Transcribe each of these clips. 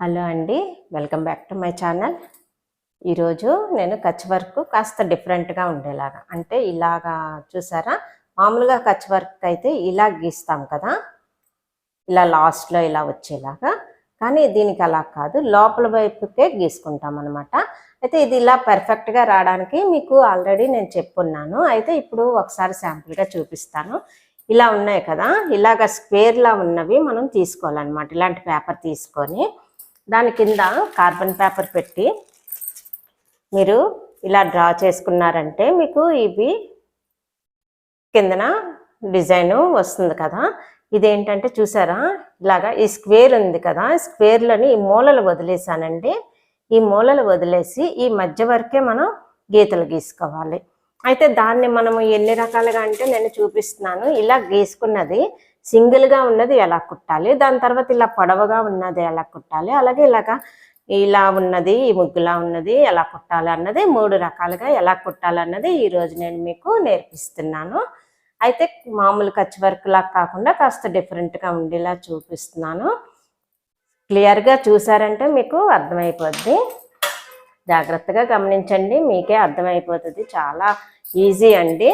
Hello అండి welcome back to my channel. ఈరోజు నేను కచ్ వర్క్ కాస్త డిఫరెంట్గా ఉండేలాగా. అంటే ఇలాగా చూసారా? మామూలుగా కచ్ వర్క్ అయితే ఇలా గీస్తాం కదా? ఇలా లాస్ట్లో ఇలా వచ్చేలాగా. కానీ దీనికి అలా కాదు లోపల వైపుకే గీసుకుంటాం అనమాట అయితే ఇది ఇలా పర్ఫెక్ట్గా రావడానికి మీకు ఆల్రెడీ నేను చెప్పున్నాను. అయితే ఇప్పుడు ఒకసారి శాంపుల్గా చూపిస్తాను. ఇలా ఉన్నాయి కదా? ఇలాగ స్క్వేర్లా ఉన్నవి మనం తీసుకోవాలన్నమాట ఇలాంటి పేపర్ తీసుకొని. దాని కింద కార్బన్ పేపర్ పెట్టి మీరు ఇలా డ్రా చేసుకున్నారంటే మీకు ఇవి కిందన డిజైను వస్తుంది కదా. ఇదేంటంటే చూసారా? ఇలాగా ఈ స్క్వేర్ ఉంది కదా. స్క్వేర్లోని ఈ మూలలు వదిలేసానండి. ఈ మూలలు వదిలేసి ఈ మధ్య వరకే మనం గీతలు గీసుకోవాలి. అయితే దాన్ని మనము ఎన్ని రకాలుగా అంటే నేను చూపిస్తున్నాను. ఇలా గీసుకున్నది సింగిల్గా ఉన్నది ఎలా కుట్టాలి? దాని తర్వాత ఇలా పొడవుగా ఉన్నది ఎలా కుట్టాలి? అలాగే ఇలాగా ఇలా ఉన్నది ఈ ముగ్గులా ఉన్నది ఎలా కుట్టాలి అన్నది మూడు రకాలుగా ఎలా కుట్టాలన్నది ఈరోజు నేను మీకు నేర్పిస్తున్నాను. అయితే మామూలు ఖర్చు వర్క్ లాగా కాకుండా కాస్త డిఫరెంట్గా ఉండేలా చూపిస్తున్నాను. క్లియర్గా చూసారంటే మీకు అర్థమైపోద్ది. జాగ్రత్తగా గమనించండి మీకే అర్థమైపోతుంది. చాలా ఈజీ అండి.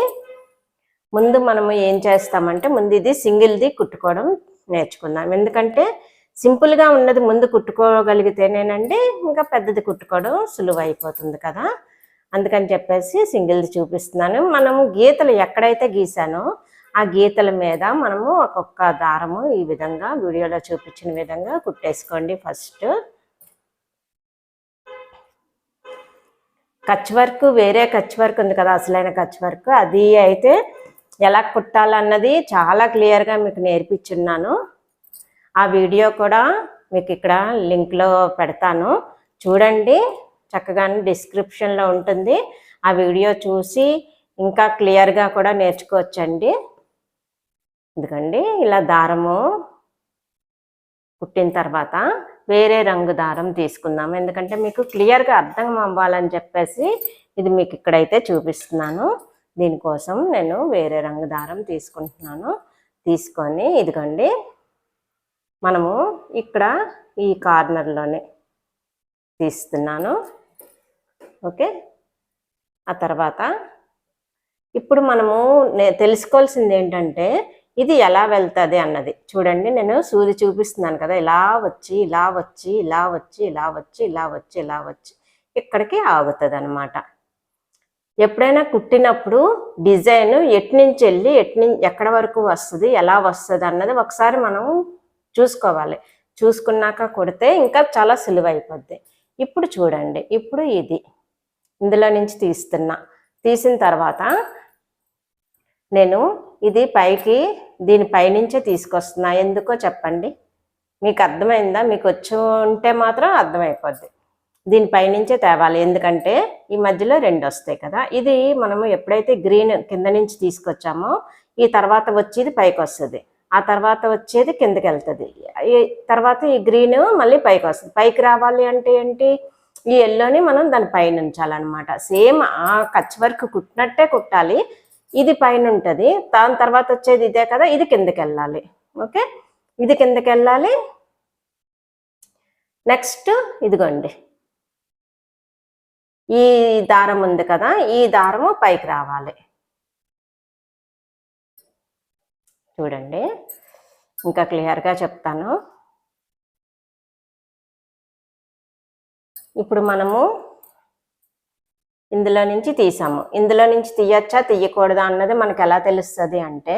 ముందు మనము ఏం చేస్తామంటే ముందు ఇది సింగిల్ది కుట్టుకోవడం నేర్చుకుందాం. ఎందుకంటే సింపుల్గా ఉన్నది ముందు కుట్టుకోగలిగితేనేనండి ఇంకా పెద్దది కుట్టుకోవడం సులువు అయిపోతుంది కదా. అందుకని చెప్పేసి సింగిల్ది చూపిస్తున్నాను. మనము గీతలు ఎక్కడైతే గీసానో ఆ గీతల మీద మనము ఒక్కొక్క దారము ఈ విధంగా వీడియోలో చూపించిన విధంగా కుట్టేసుకోండి ఫస్ట్. కచ్ వర్క్ వేరే కచ్ వర్క్ ఉంది కదా అసలైన కచ్ వర్క్. అది అయితే ఎలా కుట్టాలన్నది చాలా క్లియర్గా మీకు నేర్పించున్నాను ఆ వీడియో కూడా మీకు ఇక్కడ లింక్లో పెడతాను. చూడండి చక్కగా డిస్క్రిప్షన్లో ఉంటుంది. ఆ వీడియో చూసి ఇంకా క్లియర్గా కూడా నేర్చుకోవచ్చండి. ఎందుకండి ఇలా దారము కుట్టిన తర్వాత వేరే రంగు దారం తీసుకుందాం ఎందుకంటే మీకు క్లియర్గా అర్థం అవ్వాలని చెప్పేసి ఇది మీకు ఇక్కడైతే చూపిస్తున్నాను. దీనికోసం నేను వేరే రంగు దారం తీసుకుంటున్నాను. తీసుకొని ఇదిగోండి మనము ఇక్కడ ఈ కార్నర్లోనే తీస్తున్నాను. ఓకే ఆ తర్వాత ఇప్పుడు మనము నే- తెలుసుకోవాల్సింది ఏంటంటే ఇది ఎలా వెళ్తుంది అన్నది. చూడండి నేను సూది చూపిస్తున్నాను కదా ఇలా వచ్చి ఇలా వచ్చి ఇలా వచ్చి ఇలా వచ్చి ఇలా వచ్చి ఇలా వచ్చి ఇక్కడికి ఆగుతుంది అనమాట ఎప్పుడైనా కుట్టినప్పుడు డిజైన్ ఎట్నుంచి వెళ్ళి ఎటు నుంచి ఎక్కడ వరకు వస్తుంది ఎలా వస్తుంది అన్నది ఒకసారి మనం చూసుకోవాలి. చూసుకున్నాక కుడితే ఇంకా చాలా సులువు అయిపోద్ది. ఇప్పుడు చూడండి ఇప్పుడు ఇది. ఇందులో నుంచి తీస్తున్నా. తీసిన తర్వాత నేను ఇది పైకి దీని పైనుంచే తీసుకొస్తున్నా. ఎందుకో చెప్పండి? మీకు అర్థమైందా? మీకు వచ్చి ఉంటే మాత్రం అర్థమైపోద్ది. దీనిపైనుంచే తేవాలి. ఎందుకంటే ఈ మధ్యలో రెండు వస్తాయి కదా. ఇది మనము ఎప్పుడైతే గ్రీన్ కింద నుంచి తీసుకొచ్చామో ఈ తర్వాత వచ్చేది పైకి వస్తుంది. ఆ తర్వాత వచ్చేది కిందకి వెళ్తుంది. ఈ తర్వాత ఈ గ్రీన్ మళ్ళీ పైకి వస్తుంది. పైకి రావాలి అంటే ఏంటి? ఈ ఎల్లోని మనం దాని పైన ఉంచాలన్నమాట. సేమ్ ఆ కచ్ వర్క్ కుట్టినట్టే కుట్టాలి. ఇది పైన ఉంటుంది దాని తర్వాత వచ్చేది ఇదే కదా. ఇది కిందకి వెళ్ళాలి. ఓకే? ఇది కిందకి వెళ్ళాలి. నెక్స్ట్ ఇదిగోండి. ఈ దారం ఉంది కదా ఈ దారము పైకి రావాలి. చూడండి ఇంకా క్లియర్గా చెప్తాను. ఇప్పుడు మనము ఇందులో నుంచి తీసాము. ఇందులో నుంచి తీయచ్చా తీయకూడదా అన్నది మనకు ఎలా తెలుస్తుంది అంటే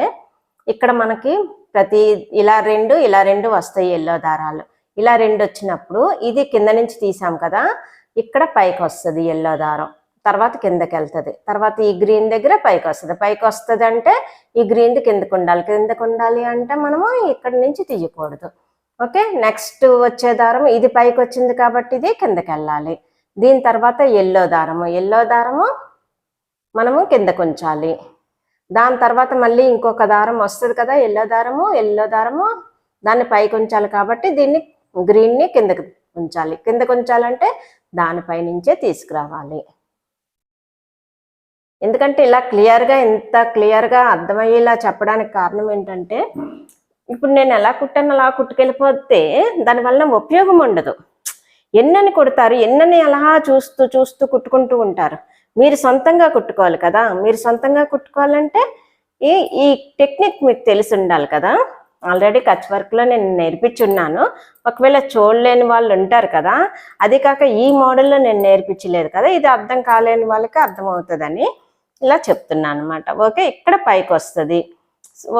ఇక్కడ మనకి ప్రతి ఇలా రెండు ఇలా రెండు వస్తాయి ఎల్లో దారాలు. ఇలా రెండు వచ్చినప్పుడు ఇది కింద నుంచి తీసాం కదా ఇక్కడ పైకి వస్తుంది ఎల్లో దారం. తర్వాత కిందకి వెళ్తుంది తర్వాత ఈ గ్రీన్ దగ్గర పైకి వస్తుంది. పైకి వస్తుంది అంటే ఈ గ్రీన్ది కిందకు ఉండాలి. కిందకు ఉండాలి అంటే మనము ఇక్కడ నుంచి తీయకూడదు. ఓకే? నెక్స్ట్ వచ్చే దారం ఇది పైకి వచ్చింది కాబట్టి ఇది కిందకి వెళ్ళాలి దీని తర్వాత ఎల్లో దారము. ఎల్లో దారము మనము కిందకు ఉంచాలి. దాని తర్వాత మళ్ళీ ఇంకొక దారం వస్తుంది కదా ఎల్లో దారము. ఎల్లో దారము దాన్ని పైకి ఉంచాలి కాబట్టి దీన్ని గ్రీన్ని కిందకు ఉంచాలి. కిందకు ఉంచాలంటే దానిపై నుంచే తీసుకురావాలి. ఎందుకంటే ఇలా క్లియర్గా ఇంత క్లియర్గా అర్థమయ్యేలా చెప్పడానికి కారణం ఏంటంటే ఇప్పుడు నేను ఎలా కుట్టాను అలా కుట్టుకెళ్ళిపోతే దానివల్ల ఉపయోగం ఉండదు. ఎన్నని కుడతారు ఎన్నని అలా చూస్తూ చూస్తూ కుట్టుకుంటూ ఉంటారు. మీరు సొంతంగా కుట్టుకోవాలి కదా. మీరు సొంతంగా కుట్టుకోవాలంటే ఈ ఈ టెక్నిక్ మీకు తెలిసి ఉండాలి కదా. ఆల్రెడీ కచ్ వర్క్లో నేను నేర్పించున్నాను. ఒకవేళ చూడలేని వాళ్ళు ఉంటారు కదా అది కాక ఈ మోడల్లో నేను నేర్పించలేదు కదా ఇది అర్థం కాలేని వాళ్ళకి అర్థమవుతుందని ఇలా చెప్తున్నాను అనమాట ఓకే ఇక్కడ పైకి వస్తుంది.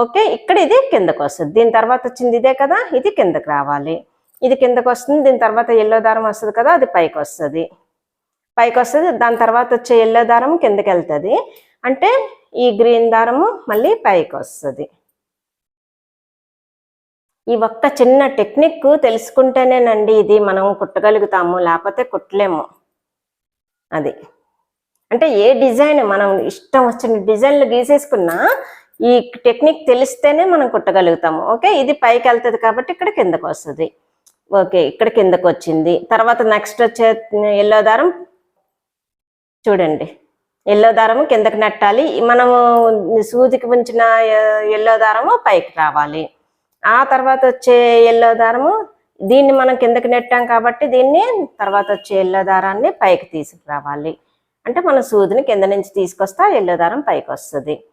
ఓకే ఇక్కడ ఇది కిందకు వస్తుంది. దీని తర్వాత వచ్చింది ఇదే కదా ఇది కిందకు రావాలి. ఇది కిందకు వస్తుంది దీని తర్వాత ఎల్లో దారం వస్తుంది కదా అది పైకి వస్తుంది. పైకి వస్తుంది దాని తర్వాత వచ్చే ఎల్లో దారం కిందకి వెళ్తుంది. అంటే ఈ గ్రీన్ దారము మళ్ళీ పైకి వస్తుంది. ఈ ఒక్క చిన్న టెక్నిక్ తెలుసుకుంటేనేనండి ఇది మనం కుట్టగలుగుతాము లేకపోతే కుట్టలేము. అది. అంటే ఏ డిజైన్ మనం ఇష్టం వచ్చిన డిజైన్లు గీసేసుకున్నా ఈ టెక్నిక్ తెలిస్తేనే మనం కుట్టగలుగుతాము. ఓకే ఇది పైకి వెళ్తుంది కాబట్టి ఇక్కడ కిందకు వస్తుంది. ఓకే ఇక్కడ కిందకు వచ్చింది. తర్వాత నెక్స్ట్ వచ్చే ఎల్లో దారం చూడండి. ఎల్లో దారము కిందకి నెట్టాలి. మనము సూదికి ఉంచిన ఎల్లో దారము పైకి రావాలి. ఆ తర్వాత వచ్చే ఎల్లో దారము దీన్ని మనం కిందకి నెట్టాం కాబట్టి దీన్ని తర్వాత వచ్చే ఎల్లో దారాన్ని పైకి తీసుకురావాలి. అంటే మన సూదిని కింద నుంచి తీసుకొస్తే ఎల్లో దారం పైకి వస్తుంది.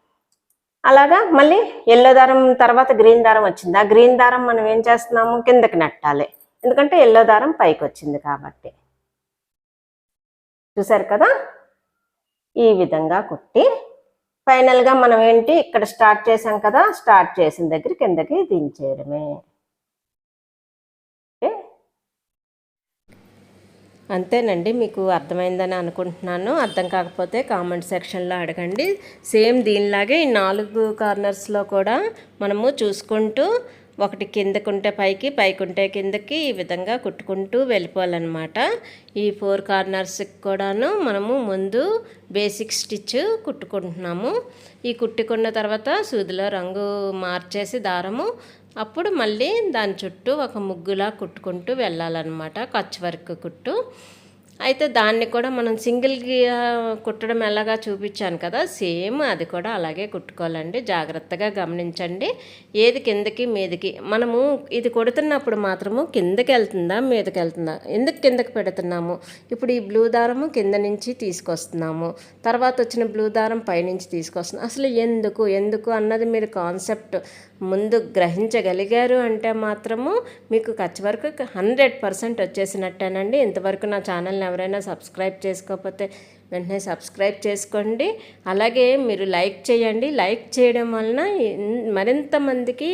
అలాగా మళ్ళీ ఎల్లో దారం తర్వాత గ్రీన్ దారం వచ్చింది. ఆ గ్రీన్ దారం మనం ఏం చేస్తున్నాము? కిందకి నెట్టాలి. ఎందుకంటే ఎల్లో దారం పైకి వచ్చింది కాబట్టి. చూసారు కదా? ఈ విధంగా కుట్టి ఫైనల్గా మనం ఏంటి? ఇక్కడ స్టార్ట్ చేసాం కదా స్టార్ట్ చేసిన దగ్గర కిందకి దించేయడమే. అంతేనండి మీకు అర్థమైందని అనుకుంటున్నాను. అర్థం కాకపోతే కామెంట్ సెక్షన్లో అడగండి. సేమ్ దీనిలాగే ఈ నాలుగు కార్నర్స్లో కూడా మనము చూసుకుంటూ ఒకటి కిందకుంటే పైకి పైకుంటే కిందకి ఈ విధంగా కుట్టుకుంటూ వెళ్ళిపోవాలన్నమాట. ఈ ఫోర్ కార్నర్స్కి కూడాను మనము ముందు బేసిక్ స్టిచ్ కుట్టుకుంటున్నాము. ఈ కుట్టుకున్న తర్వాత సూదిలో రంగు మార్చేసి దారము అప్పుడు మళ్ళీ దాని చుట్టూ ఒక ముగ్గులా కుట్టుకుంటూ వెళ్ళాలన్నమాట. కచ్ వర్క్ కుట్టు. అయితే దాన్ని కూడా మనం సింగిల్గా కుట్టడం ఎలాగా చూపించాను కదా సేమ్ అది కూడా అలాగే కుట్టుకోవాలండి. జాగ్రత్తగా గమనించండి. ఏది కిందకి మీదకి. మనము ఇది కొడుతున్నప్పుడు మాత్రము కిందకి వెళ్తుందా మీదకి వెళ్తుందా? ఎందుకు కిందకి పెడుతున్నాము? ఇప్పుడు ఈ బ్లూ దారము కింద నుంచి తీసుకొస్తున్నాము. తర్వాత వచ్చిన బ్లూ దారం పైనుంచి తీసుకొస్తున్నాం అసలు ఎందుకు ఎందుకు అన్నది మీరు కాన్సెప్ట్ ముందు గ్రహించగలిగారు అంటే మాత్రము మీకు ఖర్చు వరకు హండ్రెడ్ పర్సెంట్ వచ్చేసినట్టేనండి. ఇంతవరకు నా ఛానల్ని ఎవరైనా సబ్స్క్రైబ్ చేసుకోకపోతే వెంటనే సబ్స్క్రైబ్ చేసుకోండి. అలాగే మీరు లైక్ చేయండి. లైక్ చేయడం వలన మరింత మందికి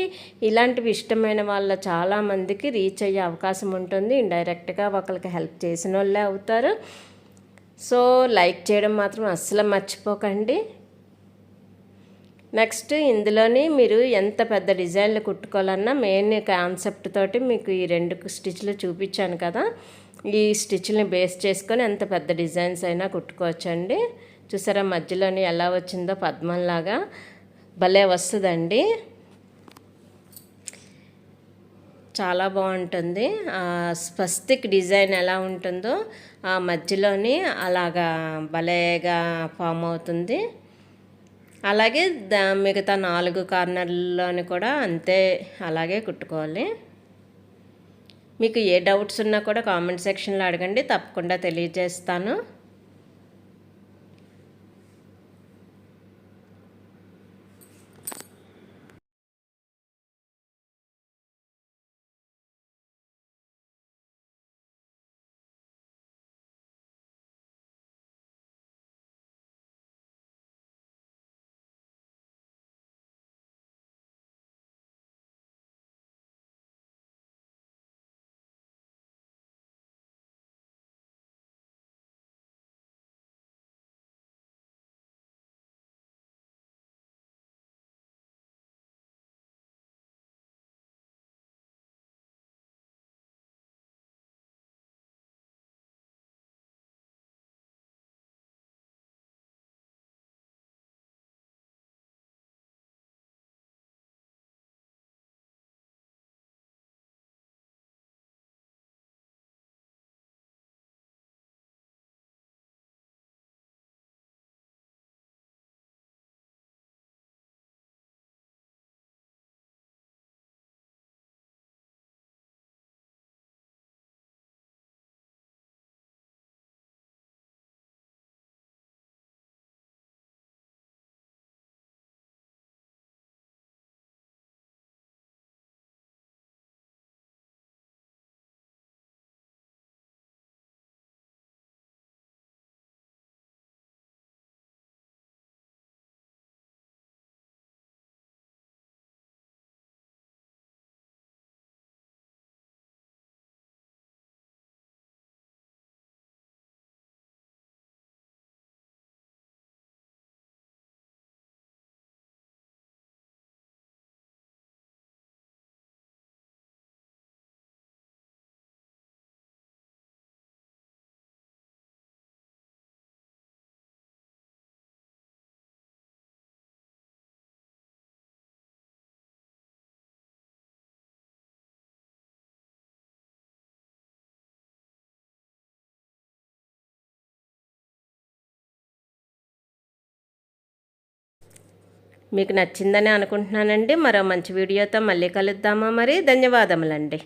ఇలాంటివి ఇష్టమైన వాళ్ళ చాలామందికి రీచ్ అయ్యే అవకాశం ఉంటుంది. ఇండైరెక్ట్గా ఒకరికి హెల్ప్ చేసిన వాళ్ళే అవుతారు. సో లైక్ చేయడం మాత్రం అస్సలు మర్చిపోకండి. నెక్స్ట్ ఇందులోని మీరు ఎంత పెద్ద డిజైన్లు కుట్టుకోవాలన్నా మెయిన్ కాన్సెప్ట్ తోటి మీకు ఈ రెండు స్టిచ్లు చూపించాను కదా. ఈ స్టిచ్ని బేస్ చేసుకొని ఎంత పెద్ద డిజైన్స్ అయినా కుట్టుకోవచ్చండి. చూసారా మధ్యలోని ఎలా వచ్చిందో పద్మంలాగా. భలే వస్తుందండి. చాలా బాగుంటుంది. స్పస్తిక్ డిజైన్ ఎలా ఉంటుందో ఆ మధ్యలోని అలాగా భలేగా ఫామ్ అవుతుంది. అలాగే దా మిగతా నాలుగు కార్నర్లోని కూడా అంతే అలాగే కుట్టుకోవాలి. మీకు ఏ డౌట్స్ ఉన్నా కూడా కామెంట్ సెక్షన్లో అడగండి తప్పకుండా తెలియజేస్తాను. మీకు నచ్చిందని అనుకుంటున్నానండి. మరో మంచి వీడియోతో మళ్ళీ కలుద్దామా మరి? ధన్యవాదములండి.